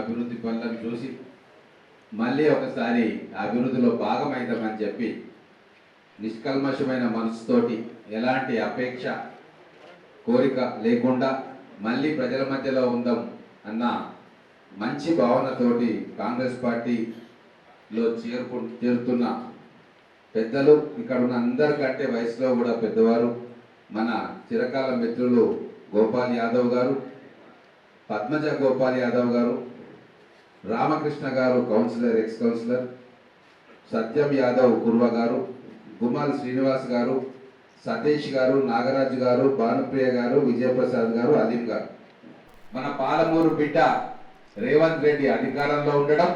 అభివృద్ధి పనులను చూసి మళ్ళీ ఒకసారి అభివృద్ధిలో భాగమైందామని చెప్పి నిష్కల్మషమైన మనసుతోటి ఎలాంటి అపేక్ష కోరిక లేకుండా మళ్ళీ ప్రజల మధ్యలో ఉందాం అన్న మంచి భావనతోటి కాంగ్రెస్ పార్టీలో చేరుకు చేరుతున్న పెద్దలు ఇక్కడ ఉన్న అందరికంటే వయసులో కూడా పెద్దవారు మన చిరకాల మిత్రులు గోపాల్ యాదవ్ గారు పద్మజ గోపాల్ యాదవ్ గారు రామకృష్ణ గారు councillor ex councillor Satyam Yadav Kurva గారు గుమ్మల్ శ్రీనివాస్ గారు సతీష్ గారు నాగరాజు గారు భానుప్రియ గారు విజయప్రసాద్ గారు అలీం గారు. మన పాలమూరు బిడ్డ రేవంత్ రెడ్డి అధికారంలో ఉండడం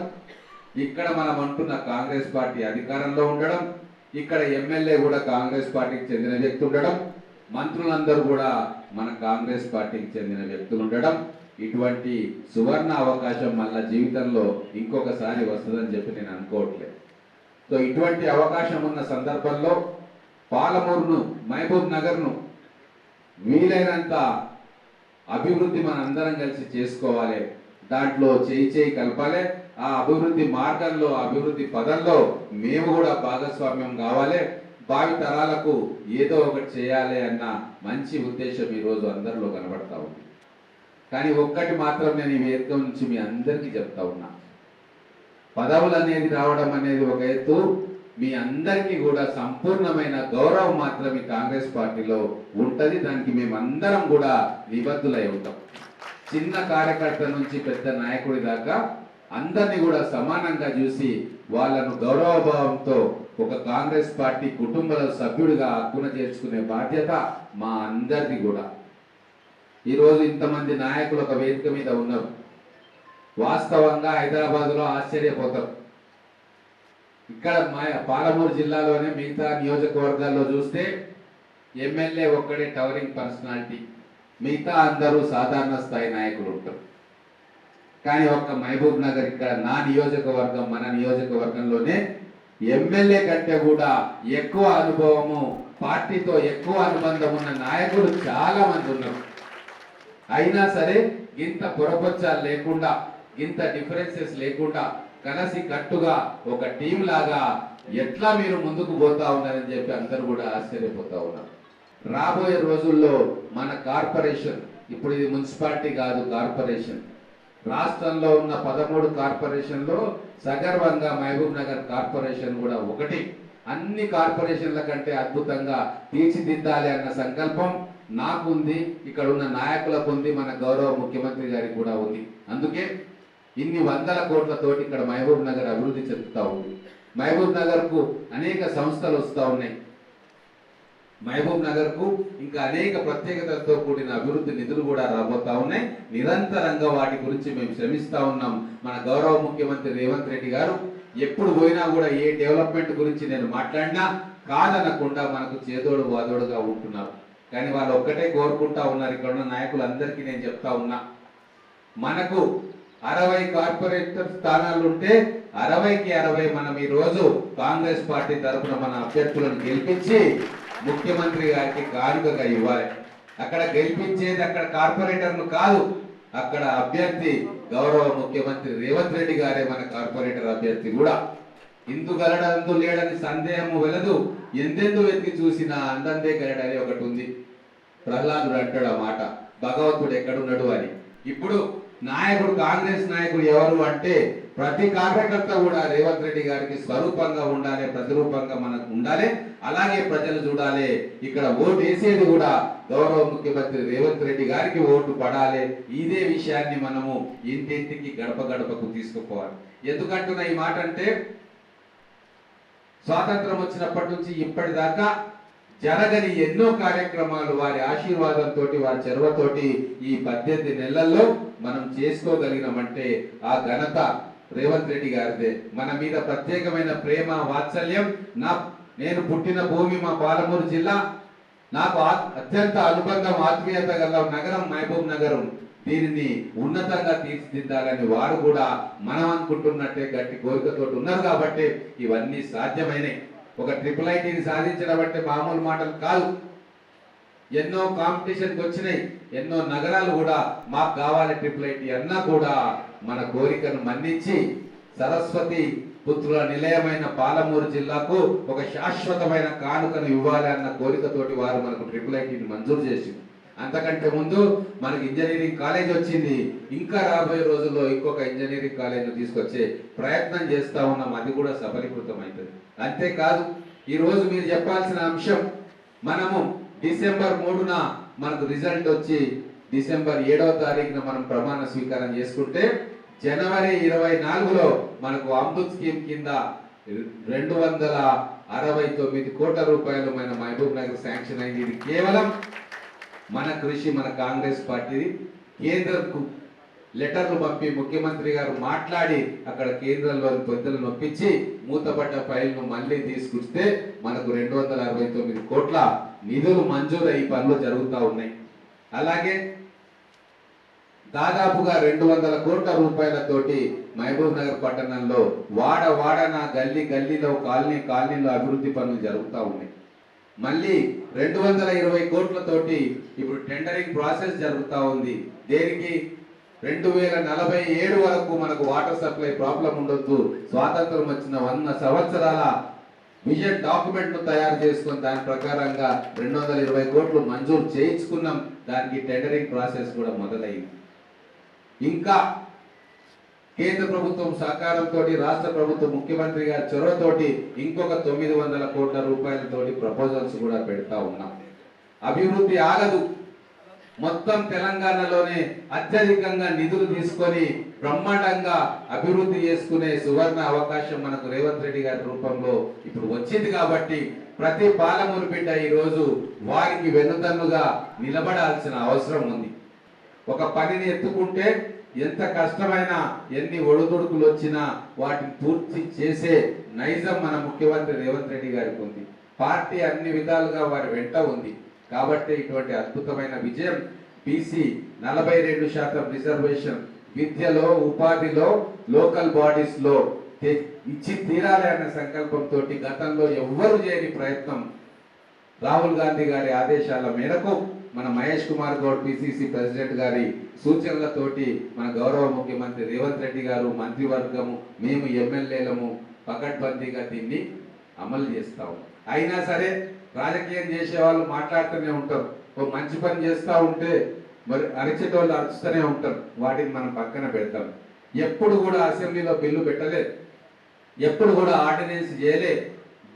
ఇక్కడ మనం అంటున్న కాంగ్రెస్ పార్టీ అధికారంలో ఉండడం ఇక్కడ ఎమ్మెల్యే కూడా కాంగ్రెస్ పార్టీకి చెందిన వ్యక్తి ఉండడం మంత్రులందరూ కూడా మన కాంగ్రెస్ పార్టీకి చెందిన వ్యక్తులు ఉండడం ఇటువంటి సువర్ణ అవకాశం మళ్ళా జీవితంలో ఇంకొకసారి వస్తుందని చెప్పి నేను అనుకోవట్లేదు. సో ఇటువంటి అవకాశం ఉన్న సందర్భంలో పాలమూరును మహబూబ్ నగర్ను వీలైనంత అభివృద్ధి మన అందరం కలిసి చేసుకోవాలి. దాంట్లో చేయి చేయి కలపాలి. ఆ అభివృద్ధి మార్గంలో అభివృద్ధి పదంలో మేము కూడా భాగస్వామ్యం కావాలి. భావి తరాలకు ఏదో ఒకటి చేయాలి అన్న మంచి ఉద్దేశం ఈరోజు అందరిలో కనబడతా ఉంది. కానీ ఒక్కటి మాత్రం నేను ఈ వేదిక నుంచి మీ అందరికీ చెప్తా ఉన్నా. పదవులు అనేది రావడం అనేది ఒక ఎత్తు. మీ అందరికీ కూడా సంపూర్ణమైన గౌరవం మాత్రం ఈ కాంగ్రెస్ పార్టీలో ఉంటుంది. దానికి మేమందరం కూడా నిబద్ధులై ఉంటాం. చిన్న కార్యకర్త నుంచి పెద్ద నాయకుడి దాకా అందరినీ కూడా సమానంగా చూసి వాళ్ళను గౌరవభావంతో ఒక కాంగ్రెస్ పార్టీ కుటుంబ సభ్యుడిగా హక్కున చేర్చుకునే బాధ్యత మా అందరిది కూడా. ఈరోజు ఇంతమంది నాయకులు ఒక వేదిక మీద ఉన్నారు. వాస్తవంగా హైదరాబాద్లో ఆశ్చర్యపోతారు. ఇక్కడ మా పాలమూరు జిల్లాలోనే మిగతా నియోజకవర్గాల్లో చూస్తే ఎమ్మెల్యే ఒక్కడే టవరింగ్ పర్సనాలిటీ. మిగతా అందరూ సాధారణ స్థాయి నాయకులు ఉంటారు. కానీ ఒక్క మహబూబ్ నగర్ ఇక్కడ నా నియోజకవర్గం మన నియోజకవర్గంలోనే ఎమ్మెల్యే కంటే కూడా ఎక్కువ అనుభవము పార్టీతో ఎక్కువ అనుబంధం ఉన్న నాయకులు చాలా మంది ఉన్నారు. అయినా సరే ఇంత పొరపచ్చాలు లేకుండా ఇంత డిఫరెన్సెస్ లేకుండా కలిసి కట్టుగా ఒక టీం లాగా ఎట్లా మీరు ముందుకు పోతా ఉన్నారని చెప్పి అందరూ కూడా ఆశ్చర్యపోతా ఉన్నారు. రాబోయే రోజుల్లో మన కార్పొరేషన్ ఇప్పుడు ఇది మున్సిపాలిటీ కాదు కార్పొరేషన్. రాష్ట్రంలో ఉన్న పదమూడు కార్పొరేషన్లో సగర్వంగా మహబూబ్ నగర్ కార్పొరేషన్ కూడా ఒకటి. అన్ని కార్పొరేషన్ల కంటే అద్భుతంగా తీర్చిదిద్దాలి అన్న సంకల్పం నాకుంది ఇక్కడ ఉన్న నాయకులకు ఉంది మన గౌరవ ముఖ్యమంత్రి గారికి కూడా ఉంది. అందుకే ఇన్ని వందల కోట్లతోటి ఇక్కడ మహబూబ్ నగర్ అభివృద్ధి చెందుతా ఉంది. మహబూబ్ నగర్కు అనేక సంస్థలు వస్తూ ఉన్నాయి. మహబూబ్ నగర్కు ఇంకా అనేక ప్రత్యేకతలతో కూడిన అభివృద్ధి నిధులు కూడా రాబోతా ఉన్నాయి. నిరంతరంగా వాటి గురించి మేము శ్రమిస్తూ ఉన్నాం. మన గౌరవ ముఖ్యమంత్రి రేవంత్ రెడ్డి గారు ఎప్పుడు పోయినా కూడా ఏ డెవలప్మెంట్ గురించి నేను మాట్లాడినా కాదనకుండా మనకు చేదోడు వాదోడుగా ఉంటున్నారు. కానీ వాళ్ళు ఒక్కటే కోరుకుంటా ఉన్నారు ఇక్కడ ఉన్న నాయకులందరికీ నేను చెప్తా ఉన్నా. మనకు అరవై కార్పొరేటర్ స్థానాలు ఉంటే అరవైకి అరవై మనం ఈ రోజు కాంగ్రెస్ పార్టీ తరఫున మన అభ్యర్థులను గెలిపించి ముఖ్యమంత్రి గారికి కానుకగా ఇవ్వాలి. అక్కడ గెలిపించేది అక్కడ కార్పొరేటర్లు కాదు అక్కడ అభ్యర్థి గౌరవ ముఖ్యమంత్రి రేవంత్ రెడ్డి గారే మన కార్పొరేటర్ అభ్యర్థి కూడా. ఇందు గలడందు లేడని సందేహము వెలదు. ఎందెందు వెతికి చూసినా అందందే గలడని ఒకటి ఉంది. ప్రహ్లాదుడు అంటాడు ఆ మాట. భగవంతుడు ఎక్కడున్నాడు అని. ఇప్పుడు నాయకుడు కాంగ్రెస్ నాయకుడు ఎవరు అంటే ప్రతి కార్యకర్త కూడా రేవంత్ రెడ్డి గారికి స్వరూపంగా ఉండాలి ప్రతిరూపంగా మనకు ఉండాలి. అలాగే ప్రజలు చూడాలి. ఇక్కడ ఓటు వేసేది కూడా గౌరవ ముఖ్యమంత్రి రేవంత్ రెడ్డి గారికి ఓటు పడాలి. ఇదే విషయాన్ని మనము ఇంటింటికి గడప గడపకు తీసుకుపోవాలి. ఎందుకంటున్న ఈ మాట అంటే స్వాతంత్రం వచ్చినప్పటి నుంచి ఇప్పటిదాకా జరగని ఎన్నో కార్యక్రమాలు వారి ఆశీర్వాదంతో వారి చెరువతోటి ఈ పద్దెనిమిది నెలల్లో మనం చేసుకోగలిగినామంటే ఆ ఘనత రేవంత్ రెడ్డి గారిదే. మన మీద ప్రత్యేకమైన ప్రేమ వాత్సల్యం నా నేను పుట్టిన భూమి మా పాలమూరు జిల్లా. నాకు అత్యంత అనుబంధం ఆత్మీయత గల నగరం మహబూబ్ నగరం దీనిని ఉన్నతంగా తీర్చిదిద్దాలని వారు కూడా మనం అనుకుంటున్నట్టే గట్టి కోరికతో ఉన్నారు కాబట్టి ఇవన్నీ సాధ్యమైనవి ఒక ట్రిపుల్ ఐటీని సాధించడం అంటే మామూలు మాటలు కాదు. ఎన్నో కాంపిటీషన్కి వచ్చినాయి ఎన్నో నగరాలు కూడా మాకు కావాలి ట్రిపుల్ ఐటీ అన్నా కూడా మన కోరికను మన్నించి సరస్వతి పుత్రుల నిలయమైన పాలమూరు జిల్లాకు ఒక శాశ్వతమైన కానుకను ఇవ్వాలి అన్న కోరికతోటి వారు మనకు ట్రిపుల్ ఐటీని మంజూరు చేసింది. అంతకంటే ముందు మనకి ఇంజనీరింగ్ కాలేజ్ వచ్చింది. ఇంకా రాబోయే రోజుల్లో ఇంకొక ఇంజనీరింగ్ కాలేజ్ తీసుకొచ్చే ప్రయత్నం చేస్తా ఉన్నాం. అది కూడా సఫలీకృతం అవుతుంది అంతేకాదు ఈరోజు మీరు చెప్పాల్సిన అంశం మనము డిసెంబర్ మూడున మనకు రిజల్ట్ వచ్చి డిసెంబర్ ఏడవ తారీఖున మనం ప్రమాణ స్వీకారం చేసుకుంటే జనవరి ఇరవై నాలుగులో మనకు అమృత్ స్కీమ్ కింద రెండు వందల అరవై తొమ్మిది కోట్ల రూపాయలు మన మహబూబ్ నగర్ శాంక్షన్ అయింది. ఇది కేవలం మన కృషి మన కాంగ్రెస్ పార్టీ కేంద్రంకు లెటర్లు పంపి ముఖ్యమంత్రి గారు మాట్లాడి అక్కడ కేంద్రంలోని పెద్దలు నొప్పించి మూతపడ్డ ఫైల్ను మళ్ళీ తీసుకొస్తే మనకు రెండు వందల అరవై తొమ్మిది కోట్ల నిధులు మంజూరు ఈ పనులు జరుగుతూ ఉన్నాయి. అలాగే దాదాపుగా రెండు వందల కోట్ల రూపాయలతోటి మహబూబ్ నగర్ పట్టణంలో వాడ వాడన గల్లీ గల్లీలో కాలనీ కాలనీలో అభివృద్ధి పనులు జరుగుతూ ఉన్నాయి. మళ్ళీ రెండు వందల ఇరవై కోట్లతోటి ఇప్పుడు టెండరింగ్ ప్రాసెస్ జరుగుతూ ఉంది. దేనికి? రెండు వేల నలభై ఏడు వరకు మనకు వాటర్ సప్లై ప్రాబ్లం ఉండొద్దు. స్వాతంత్రం వచ్చిన వంద సంవత్సరాల విజన్ డాక్యుమెంట్ను తయారు చేసుకుని దాని ప్రకారంగా రెండు వందల ఇరవై కోట్లు మంజూరు చేయించుకున్నాం. దానికి టెండరింగ్ ప్రాసెస్ కూడా మొదలైంది. ఇంకా కేంద్ర ప్రభుత్వం సహకారంతో రాష్ట్ర ప్రభుత్వం ముఖ్యమంత్రి గారి చొరవతోటి ఇంకొక తొమ్మిది వందల కోట్ల రూపాయలతోటి ప్రపోజల్స్ కూడా పెడతా ఉన్నాం. అభివృద్ధి ఆగదు. మొత్తం తెలంగాణలోనే అత్యధికంగా నిధులు తీసుకొని బ్రహ్మాండంగా అభివృద్ధి చేసుకునే సువర్ణ అవకాశం మనకు రేవంత్ రెడ్డి గారి రూపంలో ఇప్పుడు వచ్చింది కాబట్టి ప్రతి పాలమూరు బిడ్డ ఈ రోజు వారికి వెన్నుదన్నుగా నిలబడాల్సిన అవసరం ఉంది. ఒక పనిని ఎత్తుకుంటే ఎంత కష్టమైనా ఎన్ని ఒడుదొడుకులు వచ్చినా వాటిని పూర్తి చేసే నైజం మన ముఖ్యమంత్రి రేవంత్ రెడ్డి గారికి ఉంది. పార్టీ అన్ని విధాలుగా వారి వెంట ఉంది. కాబట్టి ఇటువంటి అద్భుతమైన విజయం బీసీ నలభై రెండు శాతం రిజర్వేషన్ విద్యలో ఉపాధిలో లోకల్ బాడీస్లో ఇచ్చి తీరాలి అనే సంకల్పంతో గతంలో ఎవ్వరు చేయని ప్రయత్నం రాహుల్ గాంధీ గారి ఆదేశాల మేరకు మన మహేష్ కుమార్ గౌడ్ పిసిసి ప్రెసిడెంట్ గారి సూచనలతోటి మన గౌరవ ముఖ్యమంత్రి రేవంత్ రెడ్డి గారు మంత్రివర్గము మేము ఎమ్మెల్యేలము పకడ్బందీగా దీన్ని అమలు చేస్తాము అయినా సరే రాజకీయం చేసే వాళ్ళు మాట్లాడుతూనే ఉంటారు. ఓ మంచి పని చేస్తూ ఉంటే మరి అరిచేటోళ్ళు అరుస్తూనే ఉంటారు. వాటిని మనం పక్కన పెడతాం. ఎప్పుడు కూడా అసెంబ్లీలో బిల్లు పెట్టలేదు ఎప్పుడు కూడా ఆర్డినెన్స్ చేయలే.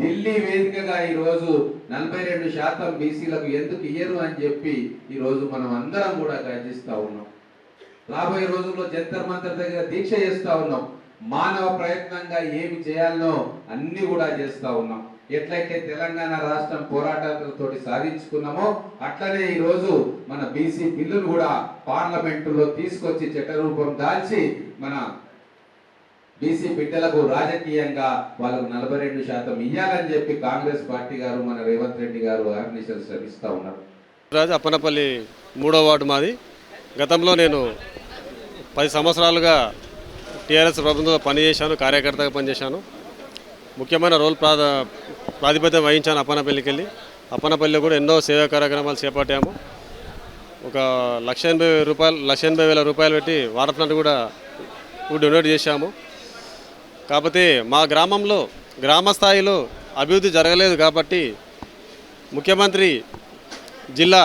ఢిల్లీ వేదికగా ఈరోజు నలభై రెండు శాతం బీసీలకు ఎందుకు ఇయ్యరు అని చెప్పి ఈరోజు మనం అందరం కూడా గర్జిస్తూ ఉన్నాం. రాబోయే రోజుల్లో జంతర్ మంతర్ దగ్గర దీక్ష చేస్తూ ఉన్నాం. మానవ ప్రయత్నంగా ఏమి చేయాలనో అన్ని కూడా చేస్తూ ఉన్నాం. ఎట్లయితే తెలంగాణ రాష్ట్రం పోరాటాలతోటి సాధించుకున్నామో అట్లనే ఈరోజు మన బీసీ బిల్లును కూడా పార్లమెంటులో తీసుకొచ్చి చట్టరూపం దాల్చి మన బీసీ బిడ్డలకు రాజకీయంగా వాళ్ళకు నలభై రెండు శాతం ఇయ్యాలని చెప్పి కాంగ్రెస్ పార్టీ గారు మన రేవంత్ రెడ్డి గారు ఆర్మిషన్ శ్రమిస్తూ ఉన్నారు. రాజు అప్పనపల్లి మూడో వార్డు మాది. గతంలో నేను పది సంవత్సరాలుగా టీఆర్ఎస్ ప్రభుత్వంతో పనిచేశాను కార్యకర్తగా పనిచేశాను. ముఖ్యమైన రోల్ ప్రాధ ప్రాతిపత్యం వహించాను అప్పనపల్లికి వెళ్ళి అప్పనపల్లిలో కూడా ఎన్నో సేవా కార్యక్రమాలు చేపట్టాము. ఒక లక్ష ఎనభై రూపాయలు లక్ష ఎనభై వేల రూపాయలు పెట్టి వాటర్ ప్లాంట్ కూడా డొనేట్ చేశాము. కాకపోతే మా గ్రామంలో గ్రామ స్థాయిలో అభివృద్ధి జరగలేదు కాబట్టి ముఖ్యమంత్రి జిల్లా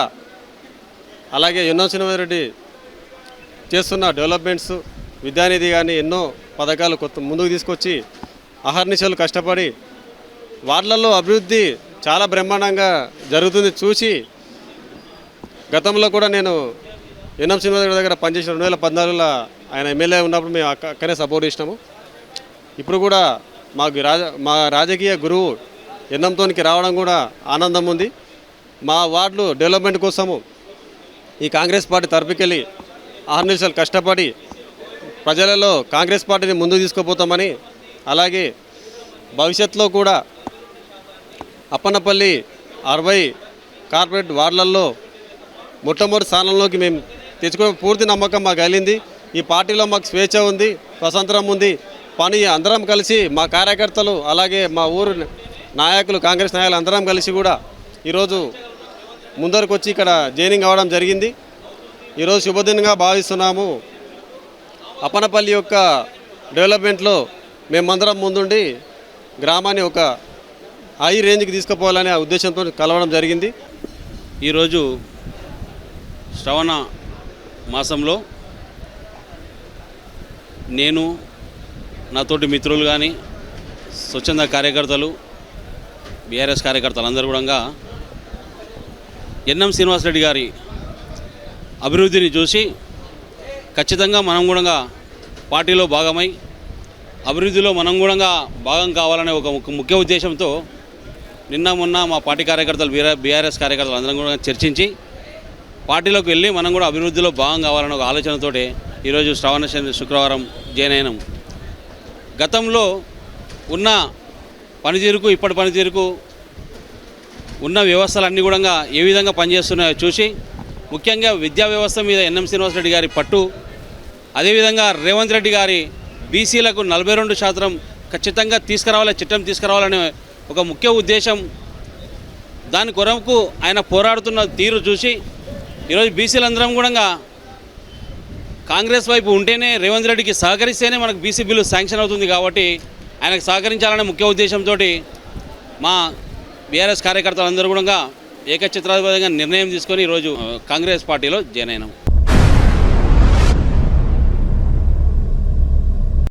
అలాగే ఎన్నో రెడ్డి చేస్తున్న డెవలప్మెంట్స్ విద్యానిధి కానీ ఎన్నో పథకాలు కొత్త ముందుకు తీసుకొచ్చి అహర్నిశలు కష్టపడి వార్డులలో అభివృద్ధి చాలా బ్రహ్మాండంగా జరుగుతుంది. చూసి గతంలో కూడా నేను ఎన్ఎం శ్రీనివాస్ దగ్గర పనిచేసిన రెండు వేల పద్నాలుగులో ఆయన ఎమ్మెల్యే ఉన్నప్పుడు మేము అక్క అక్కనే సపోర్ట్ ఇచ్చినాము ఇప్పుడు కూడా మాకు రాజ మా రాజకీయ గురువు ఎన్నంతోనికి రావడం కూడా ఆనందం ఉంది. మా వార్డులు డెవలప్మెంట్ కోసము ఈ కాంగ్రెస్ పార్టీ తరపుకెళ్ళి ఆరు నిమిషాలు కష్టపడి ప్రజలలో కాంగ్రెస్ పార్టీని ముందుకు తీసుకుపోతామని అలాగే భవిష్యత్తులో కూడా అప్పన్నపల్లి అరవై కార్పొరేట్ వార్డులలో మొట్టమొదటి స్థానంలోకి మేము తెచ్చుకునే పూర్తి నమ్మకం మాకు కలిగింది ఈ పార్టీలో మాకు స్వేచ్ఛ ఉంది స్వతంత్రం ఉంది. పని అందరం కలిసి మా కార్యకర్తలు అలాగే మా ఊరు నాయకులు కాంగ్రెస్ నాయకులు అందరం కలిసి కూడా ఈరోజు ముందరకు వచ్చి ఇక్కడ జైనింగ్ అవ్వడం జరిగింది. ఈరోజు శుభదినంగా భావిస్తున్నాము. అపనపల్లి యొక్క డెవలప్మెంట్లో మేమందరం ముందుండి గ్రామాన్ని ఒక హై రేంజ్కి తీసుకుపోవాలనే ఉద్దేశంతో కలవడం జరిగింది. ఈరోజు శ్రవణ మాసంలో నేను నాతోటి మిత్రులు కానీ స్వచ్ఛంద కార్యకర్తలు బీఆర్ఎస్ కార్యకర్తలు అందరూ కూడా ఎన్ఎం శ్రీనివాసరెడ్డి గారి అభివృద్ధిని చూసి ఖచ్చితంగా మనం కూడా పార్టీలో భాగమై అభివృద్ధిలో మనం కూడా భాగం కావాలనే ఒక ముఖ్య- ముఖ్య ఉద్దేశంతో నిన్న మొన్న మా పార్టీ కార్యకర్తలు బీఆర్ఎస్ కార్యకర్తలు అందరం కూడా చర్చించి పార్టీలోకి వెళ్ళి మనం కూడా అభివృద్ధిలో భాగం కావాలనే ఒక ఆలోచనతోటి ఈరోజు శ్రవణ శుక్రవారం జాయిన్ గతంలో ఉన్న పనితీరుకు ఇప్పటి పనితీరుకు ఉన్న వ్యవస్థలన్నీ కూడా ఏ విధంగా పనిచేస్తున్నాయో చూసి ముఖ్యంగా విద్యా వ్యవస్థ మీద ఎన్ఎం శ్రీనివాసరెడ్డి గారి పట్టు అదేవిధంగా రేవంత్ రెడ్డి గారి బీసీలకు నలభై రెండు శాతం ఖచ్చితంగా తీసుకురావాలి చట్టం తీసుకురావాలనే ఒక ముఖ్య ఉద్దేశం. దాని కొరకు ఆయన పోరాడుతున్న తీరు చూసి ఈరోజు బీసీలందరం కూడా కాంగ్రెస్ వైపు ఉంటేనే రేవంత్ రెడ్డికి సహకరిస్తేనే మనకు బీసీ బిల్లు శాంక్షన్ అవుతుంది కాబట్టి ఆయనకు సహకరించాలనే ముఖ్య ఉద్దేశంతో మా బీఆర్ఎస్ కార్యకర్తలందరూ కూడా ఏకచిత్రాధిపతిగా నిర్ణయం తీసుకొని ఈరోజు కాంగ్రెస్ పార్టీలో జాయిన్ అయినాం.